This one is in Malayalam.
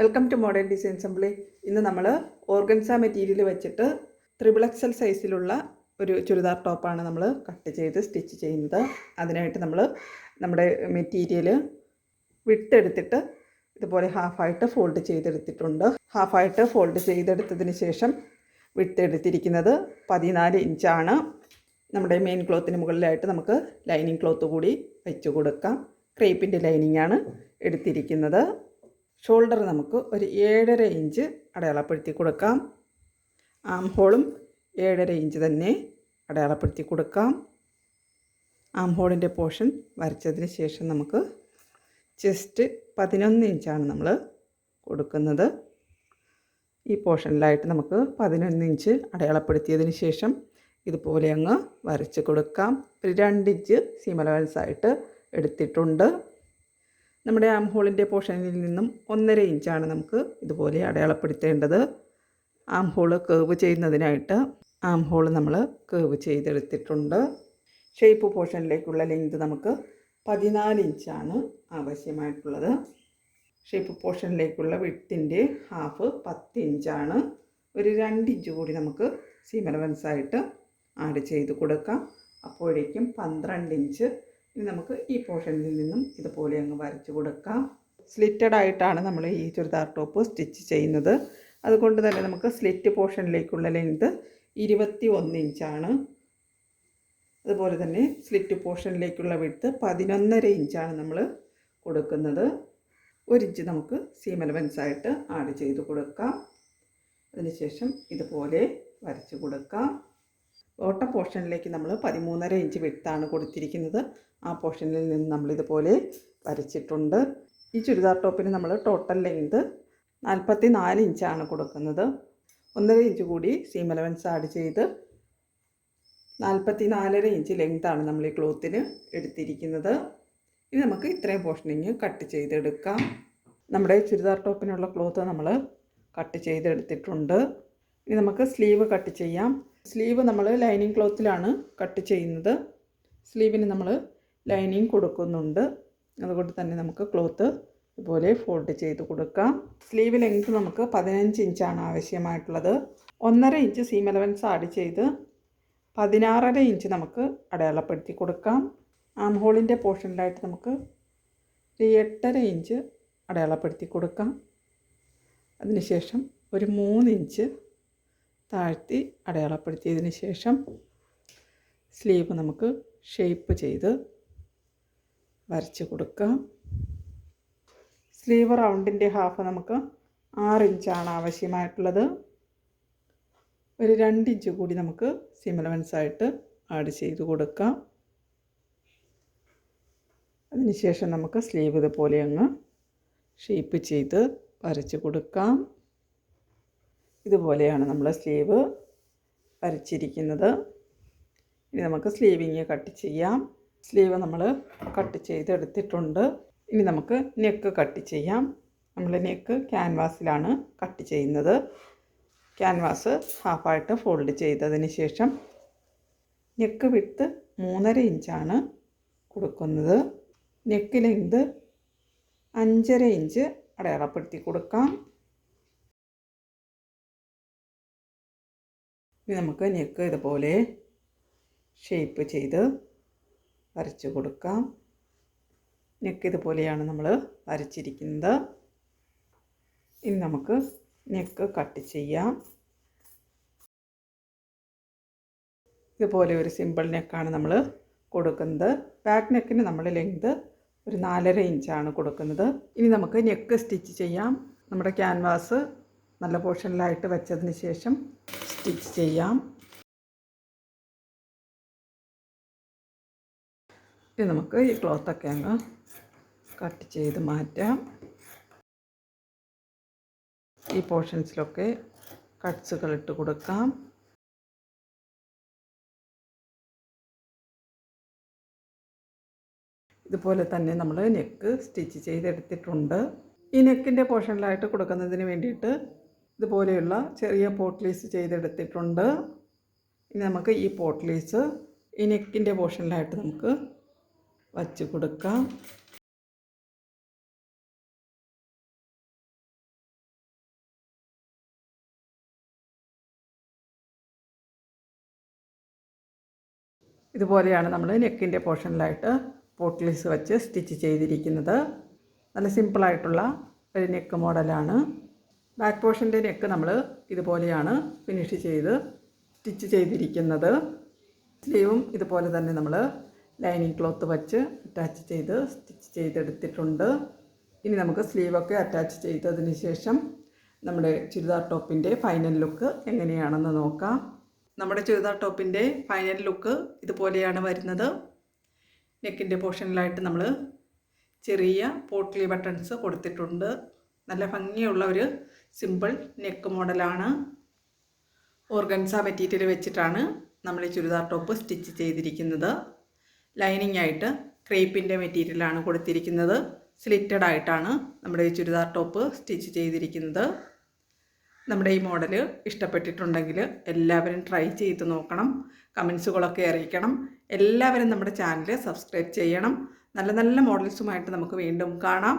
Welcome to modern design assembly ഇന്ന് നമ്മൾ ഓർഗൻസ മെറ്റീരിയൽ വെച്ചിട്ട് ത്രിബിൾ എക്സൽ സൈസിലുള്ള ഒരു ചുരിദാർ ടോപ്പാണ് നമ്മൾ കട്ട് ചെയ്ത് സ്റ്റിച്ച് ചെയ്യുന്നത്. അതിനായിട്ട് നമ്മൾ നമ്മുടെ മെറ്റീരിയൽ വിട്ടെടുത്തിട്ട് ഇതുപോലെ ഹാഫായിട്ട് ഫോൾഡ് ചെയ്തെടുത്തിട്ടുണ്ട്. ഹാഫായിട്ട് ഫോൾഡ് ചെയ്തെടുത്തതിന് ശേഷം വിട്ടെടുത്തിരിക്കുന്നത് പതിനാല് ഇഞ്ചാണ് നമ്മുടെ മെയിൻ ക്ലോത്തിന് മുകളിലായിട്ട് നമുക്ക് ലൈനിങ് ക്ലോത്ത് കൂടി വെച്ച് കൊടുക്കാം. ക്രേപ്പിന്റെ ലൈനിങ്ങാണ് എടുത്തിരിക്കുന്നത്. ഷോൾഡർ നമുക്ക് ഒരു ഏഴര ഇഞ്ച് അടയാളപ്പെടുത്തി കൊടുക്കാം. ആം ഹോളും ഏഴര ഇഞ്ച് തന്നെ അടയാളപ്പെടുത്തി കൊടുക്കാം. ആം ഹോളിന്റെ പോർഷൻ വരച്ചതിന് ശേഷം നമുക്ക് ചെസ്റ്റ് പതിനൊന്ന് ഇഞ്ചാണ് നമ്മൾ കൊടുക്കുന്നത്. ഈ പോർഷനിലായിട്ട് നമുക്ക് പതിനൊന്ന് ഇഞ്ച് അടയാളപ്പെടുത്തിയതിന് ശേഷം ഇതുപോലെ അങ്ങ് വരച്ച് കൊടുക്കാം. ഒരു രണ്ടിഞ്ച് സീം അലവൻസ് ആയിട്ട് എടുത്തിട്ടുണ്ട്. നമ്മുടെ ആം ഹോളിന്റെ പോർഷനിൽ നിന്നും ഒന്നര ഇഞ്ചാണ് നമുക്ക് ഇതുപോലെ അടയാളപ്പെടുത്തേണ്ടത്. ആം ഹോൾ കേവ് ചെയ്യുന്നതിനായിട്ട് ആം ഹോൾ നമ്മൾ കേവ് ചെയ്തെടുത്തിട്ടുണ്ട്. ഷേപ്പ് പോർഷനിലേക്കുള്ള ലെങ്ത് നമുക്ക് പതിനാല് ഇഞ്ചാണ് ആവശ്യമായിട്ടുള്ളത്. ഷേപ്പ് പോർഷനിലേക്കുള്ള വിട്ടിന്റെ ഹാഫ് പത്ത് ഇഞ്ചാണ് ഒരു രണ്ട് ഇഞ്ച് കൂടി നമുക്ക് സീമലവൻസായിട്ട് ആഡ് ചെയ്ത് കൊടുക്കാം. അപ്പോഴേക്കും പന്ത്രണ്ട് ഇഞ്ച് ഇനി നമുക്ക് ഈ പോർഷനിൽ നിന്നും ഇതുപോലെ അങ്ങ് വരച്ചു കൊടുക്കാം. സ്ലിറ്റഡ് ആയിട്ടാണ് നമ്മൾ ഈ ചുരിദാർ ടോപ്പ് സ്റ്റിച്ച് ചെയ്യുന്നത്. അതുകൊണ്ട് തന്നെ നമുക്ക് സ്ലിറ്റ് പോർഷനിലേക്കുള്ള ലെങ്ത് ഇരുപത്തി ഒന്ന് ഇഞ്ചാണ്. അതുപോലെ തന്നെ സ്ലിറ്റ് പോർഷനിലേക്കുള്ള വിടുത്ത് പതിനൊന്നര ഇഞ്ചാണ് നമ്മൾ കൊടുക്കുന്നത്. ഒരു ഇഞ്ച് നമുക്ക് സീം അലവൻസ് ആയിട്ട് ആഡ് ചെയ്ത് കൊടുക്കാം. അതിനുശേഷം ഇതുപോലെ വരച്ച് കൊടുക്കാം. ഓട്ട പോർഷനിലേക്ക് നമ്മൾ പതിമൂന്നര ഇഞ്ച് വിട്ടാണ് കൊടുത്തിരിക്കുന്നത്. ആ പോർഷനിൽ നിന്ന് നമ്മളിതുപോലെ വരച്ചിട്ടുണ്ട്. ഈ ചുരിദാർ ടോപ്പിന് നമ്മൾ ടോട്ടൽ ലെങ്ത് നാൽപ്പത്തി നാല് ഇഞ്ചാണ് കൊടുക്കുന്നത്. ഒന്നര ഇഞ്ച് കൂടി സീം അലവൻസ് ആഡ് ചെയ്ത് നാൽപ്പത്തി നാലര ഇഞ്ച് ലെങ്താണ് നമ്മൾ ഈ ക്ലോത്തിന് എടുത്തിരിക്കുന്നത്. ഇനി നമുക്ക് ഇത്രയും പോർഷനിങ് കട്ട് ചെയ്തെടുക്കാം. നമ്മുടെ ചുരിദാർ ടോപ്പിനുള്ള ക്ലോത്ത് നമ്മൾ കട്ട് ചെയ്തെടുത്തിട്ടുണ്ട്. ഇനി നമുക്ക് സ്ലീവ് കട്ട് ചെയ്യാം. സ്ലീവ് നമ്മൾ ലൈനിങ് ക്ലോത്തിലാണ് കട്ട് ചെയ്യുന്നത്. സ്ലീവിന് നമ്മൾ ലൈനിങ് കൊടുക്കുന്നുണ്ട്. അതുകൊണ്ട് തന്നെ നമുക്ക് ക്ലോത്ത് ഇതുപോലെ ഫോൾഡ് ചെയ്ത് കൊടുക്കാം. സ്ലീവ് ലെങ്ത് നമുക്ക് പതിനഞ്ച് ഇഞ്ചാണ് ആവശ്യമായിട്ടുള്ളത്. ഒന്നര ഇഞ്ച് സീം അലവൻസ് ആഡ് ചെയ്ത് പതിനാറര ഇഞ്ച് നമുക്ക് അടയാളപ്പെടുത്തി കൊടുക്കാം. ആം ഹോളിന്റെ പോർഷനിലായിട്ട് നമുക്ക് എട്ടര ഇഞ്ച് അടയാളപ്പെടുത്തി കൊടുക്കാം. അതിനുശേഷം ഒരു മൂന്ന് ഇഞ്ച് താഴ്ത്തി അടയാളപ്പെടുത്തിയതിന് ശേഷം സ്ലീവ് നമുക്ക് ഷേപ്പ് ചെയ്ത് വരച്ച് കൊടുക്കാം. സ്ലീവ് റൗണ്ടിന്റെ ഹാഫ് നമുക്ക് ആറ് ഇഞ്ചാണ് ആവശ്യമായിട്ടുള്ളത്. ഒരു രണ്ട് ഇഞ്ച് കൂടി നമുക്ക് സിമലവൻസ് ആയിട്ട് ആഡ് ചെയ്ത് കൊടുക്കാം. അതിനുശേഷം നമുക്ക് സ്ലീവ് ഇതുപോലെ അങ്ങ് ഷേപ്പ് ചെയ്ത് വരച്ച് കൊടുക്കാം. ഇതുപോലെയാണ് നമ്മൾ സ്ലീവ് വരച്ചിരിക്കുന്നത്. ഇനി നമുക്ക് സ്ലീവിങ് കട്ട് ചെയ്യാം. സ്ലീവ് നമ്മൾ കട്ട് ചെയ്തെടുത്തിട്ടുണ്ട്. ഇനി നമുക്ക് നെക്ക് കട്ട് ചെയ്യാം. നമ്മൾ നെക്ക് ക്യാൻവാസിലാണ് കട്ട് ചെയ്യുന്നത്. ക്യാൻവാസ് ഹാഫായിട്ട് ഫോൾഡ് ചെയ്തതിന് ശേഷം നെക്ക് വിട്ട് മൂന്നര ഇഞ്ചാണ് കൊടുക്കുന്നത്. നെക്ക് ലെങ്ത് അഞ്ചര ഇഞ്ച് അടയാളപ്പെടുത്തി കൊടുക്കാം. ഇനി നമുക്ക് നെക്ക് ഇതുപോലെ ഷേപ്പ് ചെയ്ത് വരച്ച് കൊടുക്കാം. നെക്ക് ഇതുപോലെയാണ് നമ്മൾ വരച്ചിരിക്കുന്നത്. ഇനി നമുക്ക് നെക്ക് കട്ട് ചെയ്യാം. ഇതുപോലെ ഒരു സിമ്പിൾ നെക്കാണ് നമ്മൾ കൊടുക്കുന്നത്. ബാക്ക് നെക്കിന് നമ്മൾ ലെങ്ത് ഒരു നാലര ഇഞ്ചാണ് കൊടുക്കുന്നത്. ഇനി നമുക്ക് നെക്ക് സ്റ്റിച്ച് ചെയ്യാം. നമ്മുടെ ക്യാൻവാസ് നല്ല പോർഷനിലായിട്ട് വെച്ചതിന് ശേഷം സ്റ്റിച്ച് ചെയ്യാം ഇനി നമുക്ക് ഈ ക്ലോത്തൊക്കെ അങ്ങ് കട്ട് ചെയ്ത് മാറ്റാം. ഈ പോർഷൻസിലൊക്കെ കട്ട്സുകൾ ഇട്ട് കൊടുക്കാം. ഇതുപോലെ തന്നെ നമ്മൾ നെക്ക് സ്റ്റിച്ച് ചെയ്തെടുത്തിട്ടുണ്ട്. ഈ നെക്കിന്റെ പോർഷനിലായിട്ട് കൊടുക്കുന്നതിന് വേണ്ടിയിട്ട് ഇതുപോലെയുള്ള ചെറിയ പോട്ട്ലീസ് ചെയ്തെടുത്തിട്ടുണ്ട്. ഇനി നമുക്ക് ഈ പോട്ട്ലീസ് ഈ നെക്കിന്റെ പോർഷനിലായിട്ട് നമുക്ക് വച്ച് കൊടുക്കാം. ഇതുപോലെയാണ് നമ്മൾ നെക്കിന്റെ പോർഷനിലായിട്ട് പോട്ട്ലീസ് വെച്ച് സ്റ്റിച്ച് ചെയ്തിരിക്കുന്നത്. നല്ല സിമ്പിളായിട്ടുള്ള ഒരു നെക്ക് മോഡലാണ് ബാക്ക് പോർഷന്റെ നെക്ക് നമ്മൾ ഇതുപോലെയാണ് ഫിനിഷ് ചെയ്ത് സ്റ്റിച്ച് ചെയ്തിരിക്കുന്നത്. സ്ലീവും ഇതുപോലെ തന്നെ നമ്മൾ ലൈനിങ് ക്ലോത്ത് വച്ച് അറ്റാച്ച് ചെയ്ത് സ്റ്റിച്ച് ചെയ്തെടുത്തിട്ടുണ്ട്. ഇനി നമുക്ക് സ്ലീവൊക്കെ അറ്റാച്ച് ചെയ്തതിന് ശേഷം നമ്മുടെ ചുരിദാർ ടോപ്പിന്റെ ഫൈനൽ ലുക്ക് എങ്ങനെയാണെന്ന് നോക്കാം. നമ്മുടെ ചുരിദാർ ടോപ്പിന്റെ ഫൈനൽ ലുക്ക് ഇതുപോലെയാണ് വരുന്നത്. നെക്കിന്റെ പോർഷനിലായിട്ട് നമ്മൾ ചെറിയ പോട്ട്ലി ബട്ടൺസ് കൊടുത്തിട്ടുണ്ട്. നല്ല ഭംഗിയുള്ള ഒരു സിമ്പിൾ നെക്ക് മോഡലാണ്. ഓർഗൻസ മെറ്റീരിയൽ വെച്ചിട്ടാണ് നമ്മൾ ഈ ചുരിദാർ ടോപ്പ് സ്റ്റിച്ച് ചെയ്തിരിക്കുന്നത്. ലൈനിങ് ആയിട്ട് ക്രേപ്പിന്റെ മെറ്റീരിയലാണ് കൊടുത്തിരിക്കുന്നത്. സ്ലിറ്റഡ് ആയിട്ടാണ് നമ്മുടെ ഈ ചുരിദാർ ടോപ്പ് സ്റ്റിച്ച് ചെയ്തിരിക്കുന്നത്. നമ്മുടെ ഈ മോഡൽ ഇഷ്ടപ്പെട്ടിട്ടുണ്ടെങ്കിൽ എല്ലാവരും ട്രൈ ചെയ്ത് നോക്കണം. കമൻസുകളൊക്കെ അറിയിക്കണം. എല്ലാവരും നമ്മുടെ ചാനൽ സബ്സ്ക്രൈബ് ചെയ്യണം. നല്ല നല്ല മോഡൽസുമായിട്ട് നമുക്ക് വീണ്ടും കാണാം.